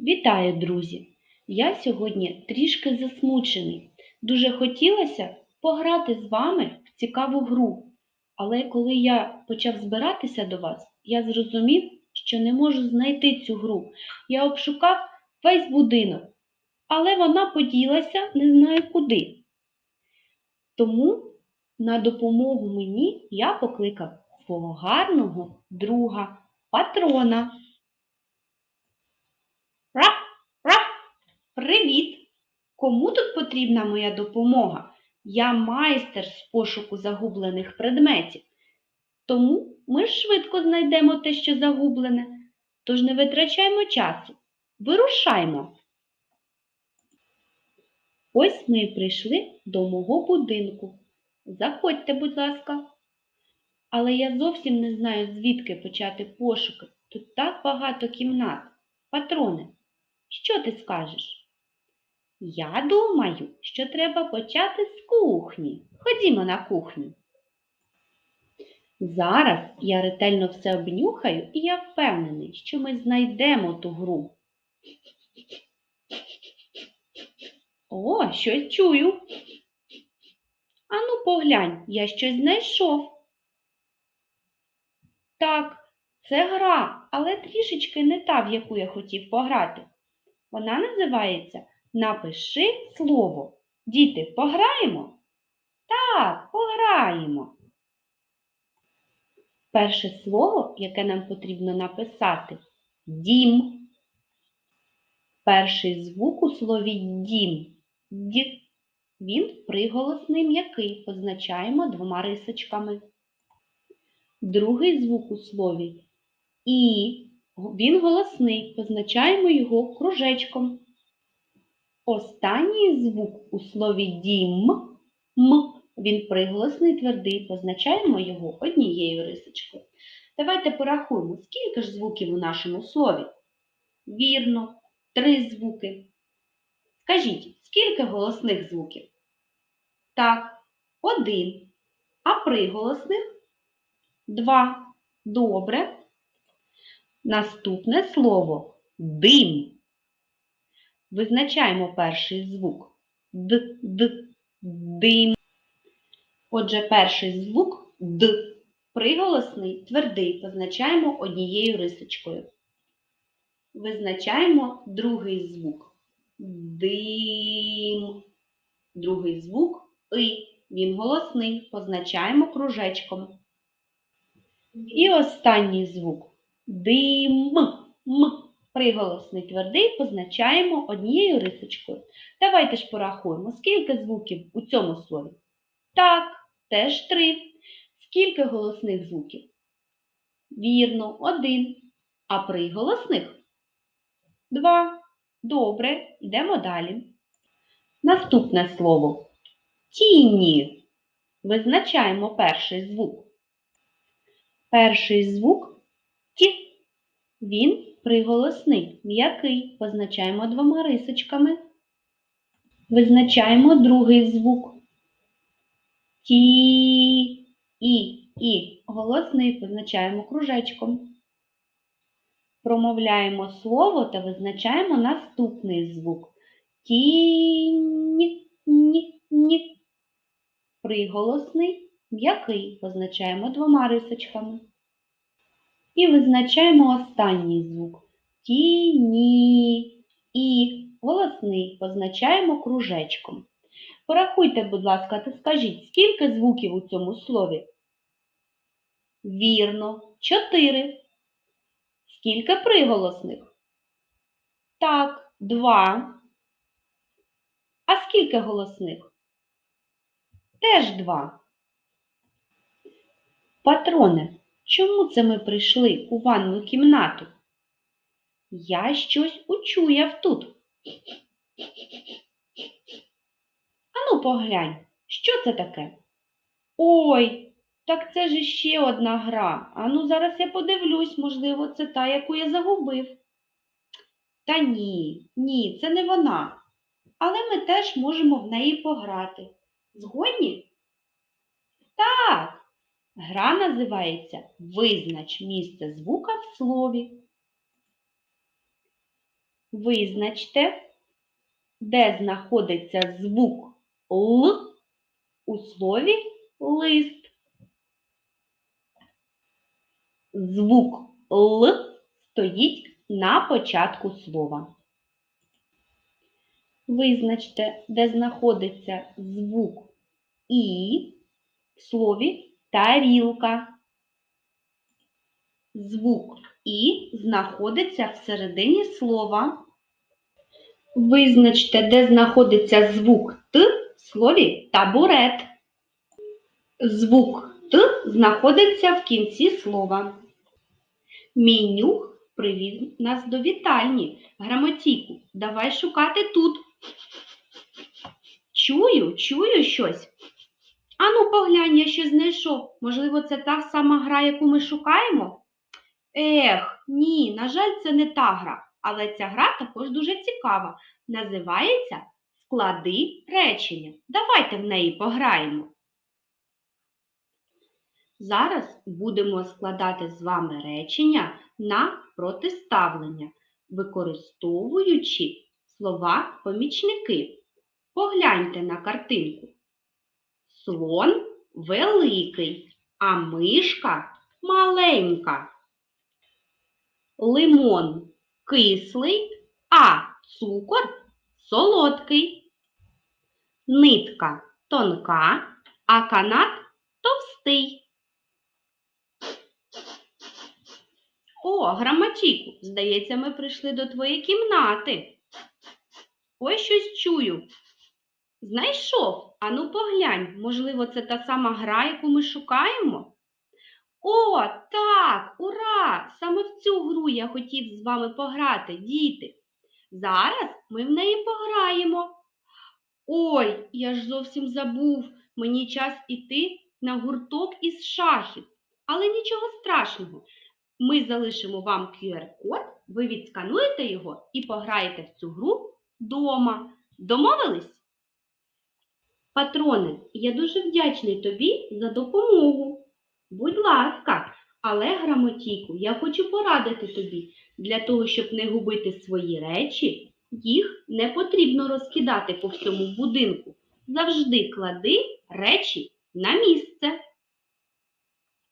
Вітаю, друзі! Я сьогодні трішки засмучений. Дуже хотілося пограти з вами в цікаву гру. Але коли я почав збиратися до вас, я зрозумів, що не можу знайти цю гру. Я обшукав весь будинок, але вона поділася не знаю куди. Тому на допомогу мені я покликав свого гарного друга патрона. Раф, раф, привіт! Кому тут потрібна моя допомога? Я майстер з пошуку загублених предметів. Тому ми швидко знайдемо те, що загублене. Тож не витрачаймо часу. Вирушаймо. Ось ми прийшли до мого будинку. Заходьте, будь ласка. Але я зовсім не знаю, звідки почати пошуки. Тут так багато кімнат. Патроне, що ти скажеш? Я думаю, що треба почати з кухні. Ходімо на кухню. Зараз я ретельно все обнюхаю, і я впевнений, що ми знайдемо ту гру. О, щось чую. Ану, поглянь, я щось знайшов. Так, це гра, але трішечки не та, в яку я хотів пограти. Вона називається Напиши слово. Діти, пограємо? Так, пограємо. Перше слово, яке нам потрібно написати дім. Перший звук у слові дім. Д. Він приголосний м'який, позначаємо двома рисочками. Другий звук у слові І. Він голосний, позначаємо його кружечком. Останній звук у слові дім М. Він приголосний твердий, позначаємо його однією рисочкою. Давайте порахуємо, скільки ж звуків у нашому слові. Вірно, три звуки. Скажіть, скільки голосних звуків? Так, один. А приголосних? Два. Добре. Наступне слово дим. Визначаємо перший звук. Д, д, дим. Отже, перший звук Д. Приголосний, твердий, позначаємо однією рисочкою. Визначаємо другий звук. Дим. Другий звук И. Він голосний, позначаємо кружечком. І останній звук дим. М. Приголосний твердий позначаємо однією рисочкою. Давайте ж порахуємо, скільки звуків у цьому слові. Так, теж три. Скільки голосних звуків? Вірно, один. А приголосних? Два. Добре, йдемо далі. Наступне слово тіні. Визначаємо перший звук. Перший звук ті. Він приголосний, м'який. Позначаємо двома рисочками. Визначаємо другий звук. Ті, і, і. Голосний позначаємо кружечком. Промовляємо слово та визначаємо наступний звук. Тінь, ні, ні. Приголосний, м'який позначаємо двома рисочками. І визначаємо останній звук. Тіні, і. Голосний позначаємо кружечком. Порахуйте, будь ласка, та скажіть, скільки звуків у цьому слові? Вірно, чотири. Скільки приголосних? Так, два. А скільки голосних? Теж два. Патроне, чому це ми прийшли у ванну кімнату? Я щось учуяв тут. Ану, поглянь, що це таке? Ой, так це ж ще одна гра. Ану, зараз я подивлюсь, можливо, це та, яку я загубив. Та ні, ні, це не вона. Але ми теж можемо в неї пограти. Згодні? Так. Гра називається Визнач місце звука в слові. Визначте, де знаходиться звук Л у слові лист. Звук Л стоїть на початку слова. Визначте, де знаходиться звук І в слові тарілка. Звук І знаходиться всередині слова. Визначте, де знаходиться звук Т в слові табурет. Звук Т знаходиться в кінці слова. Мій нюх привів нас до вітальні. Грамотійку, давай шукати тут. Чую, чую щось. Ану, поглянь, я щось знайшов. Можливо, це та сама гра, яку ми шукаємо? Ех, ні, на жаль, це не та гра. Але ця гра також дуже цікава. Називається Склади речення. Давайте в неї пограємо. Зараз будемо складати з вами речення на протиставлення, використовуючи слова помічники. Погляньте на картинку. Слон великий, а мишка маленька. Лимон кислий, а цукор солодкий. Нитка тонка, а канат товстий. О, граматіку, здається, ми прийшли до твоєї кімнати. Ось щось чую. Знайшов. Ану поглянь, можливо, це та сама гра, яку ми шукаємо? О, так, ура! Саме в цю гру я хотів з вами пограти, діти. Зараз ми в неї пограємо. Ой, я ж зовсім забув, мені час іти на гурток із шахів. Але нічого страшного. Ми залишимо вам QR-код, ви відскануєте його і пограєте в цю гру вдома. Домовились? Патроне, я дуже вдячний тобі за допомогу. Будь ласка, але грамотійку, я хочу порадити тобі, для того, щоб не губити свої речі, їх не потрібно розкидати по всьому будинку. Завжди клади речі на місце.